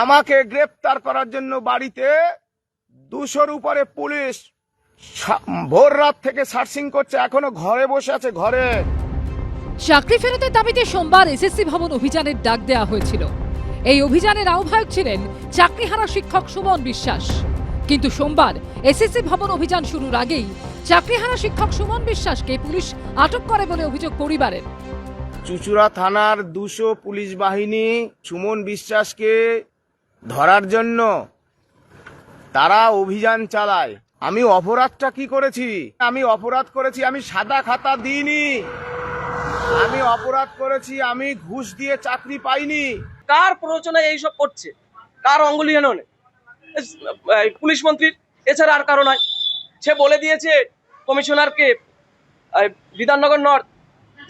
আমাকে গ্রেপ্তার করার জন্য বাড়িতে দুশোর উপরে পুলিশ ভোর রাত থেকে সার্চিং করছে এখনও ঘরে বসে আছে ঘরে। চাকরি ফেরতের দাবিতে সোমবার এসএসসি ভবন অভিযানের ডাক দেওয়া হয়েছিল। এই অভিযানের আহ্বায়ক ছিলেন চাকরিহারা শিক্ষক সুমন বিশ্বাস। কিন্তু সোমবার এসএসসি ভবন অভিযান শুরুর আগেই চাকরিহারা শিক্ষক সুমন বিশ্বাসকে পুলিশ আটক করে বলে অভিযোগ পরিবারের। চুচুড়া থানার দুশো পুলিশ বাহিনী সুমন বিশ্বাসকে ধরার জন্য তারা অভিযান চালায়। আমি অপরাধটা কি করেছি? আমি অপরাধ করেছি, আমি সাদা খাতা দিইনি। আমি অপরাধ করেছি, আমি ঘুষ দিয়ে চাকরি পাইনি। কার প্ররোচনায় এইসব করছে? কার অঙ্গুলি হেননে? পুলিশ মন্ত্রীর, এছাড়া আর কারও নয়। সে বলে দিয়েছে কমিশনারকে বিধাননগর নর্থ,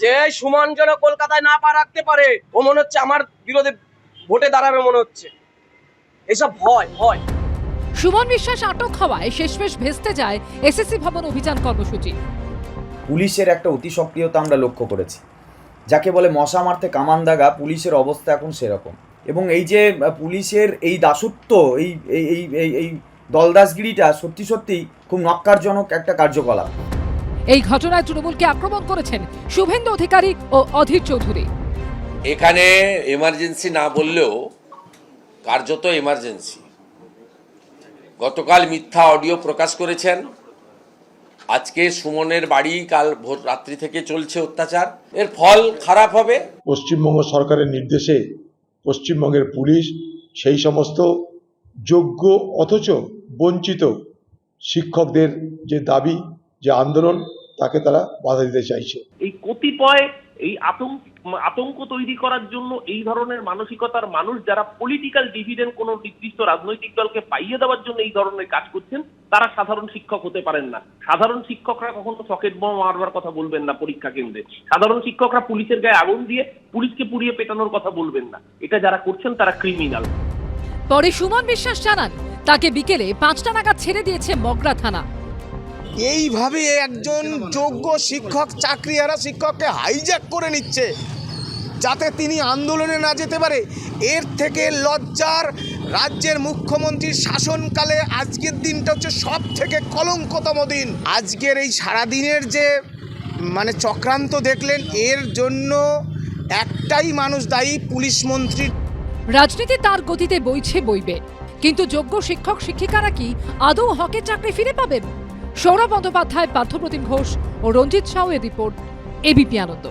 যে সুমন যেন কলকাতায় না পা রাখতে পারে, ও মনে হচ্ছে আমার বিরোধে ভোটে দাঁড়াবে মনে হচ্ছে। এসব ভয় ভয়। সুমন বিশ্বাস আটক হওয়ায় শেষমেশ ভেস্তে যায় এসএসসি ভবন অভিযান কর্মসূচি। পুলিশের একটা অতি সক্রিয়তা আমরা লক্ষ্য করেছি। যাকে বলে মশা মারতে কামান দাগা পুলিশের অবস্থা এখন সেরকম। এবং এই যে পুলিশের এই দাসত্ব এই এই এই এই এই দলদাসগিরিটা সত্যি সত্যি খুব নক্কারজনক একটা কার্যকলাপ। এই ঘটনায় তৃণমূলকে আক্রমণ করেছেন শুভেন্দু অধিকারী ও অধীর চৌধুরী। এখানে এমার্জেন্সি না বললেও কার্যত এমার্জেন্সি গতকাল মিথ্যা অডিও প্রকাশ করেছেন। আজকে সুমনের বাড়ি কাল ভোর রাত্রি থেকে চলছে অত্যাচার। এর ফল খারাপ হবে। পশ্চিমবঙ্গ সরকারের নির্দেশে পশ্চিমবঙ্গের পুলিশ সেই সমস্ত যোগ্য অথচ বঞ্চিত শিক্ষকদের যে দাবি যে আন্দোলন তাকে তারা বাধা দিতে চাইছে। এই কতিপয় এই আতঙ্ক আতঙ্ক তৈরি করার জন্য এই ধরনের মানসিকতার মানুষ যারা পলিটিক্যাল ডিভিডেন্ড কোনো নির্দিষ্ট রাজনৈতিক দলকে পাইয়ে দেওয়ার জন্য এই ধরনের কাজ করছেন, তারা সাধারণ শিক্ষক হতে পারেন না। সাধারণ শিক্ষকরা কখনো সকেট বোমা মারবার কথা বলবেন না পরীক্ষা কেন্দ্রে। সাধারণ শিক্ষকরা পুলিশের গায়ে আগুন দিয়ে পুলিশকে পুড়িয়ে পেটানোর কথা বলবেন না। এটা যারা করছেন, তারা ক্রিমিনাল পরে সুমন বিশ্বাস জানান, তাকে বিকেলে পাঁচটা নাগাদ ছেড়ে দিয়েছে মগরা থানা। এইভাবে একজন যোগ্য শিক্ষক, চাকরিহারা শিক্ষককে হাইজ্যাক করে নিচ্ছে যাতে তিনি আন্দোলনে না যেতে পারে। এর থেকে লজ্জার রাজ্যের মুখ্যমন্ত্রীর শাসনকালে আজকের দিনটা হচ্ছে সব থেকে কলঙ্কতম দিন। আজকের এই সারাদিনের যে মানে চক্রান্ত দেখলেন, এর জন্য একটাই মানুষ দায়ী পুলিশ মন্ত্রী রাজনীতি তার গতিতে বইছে বইবে, কিন্তু যোগ্য শিক্ষক, শিক্ষিকারা কি আদৌ হকের চাকরি ফিরে পাবেন? সৌরভ বন্দ্যোপাধ্যায় পার্থপ্রতিম ঘোষ ও রঞ্জিত সাউ এর report, ABP Ananda.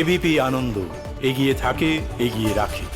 ABP Ananda, এগিয়ে থাকে, এগিয়ে রাখে।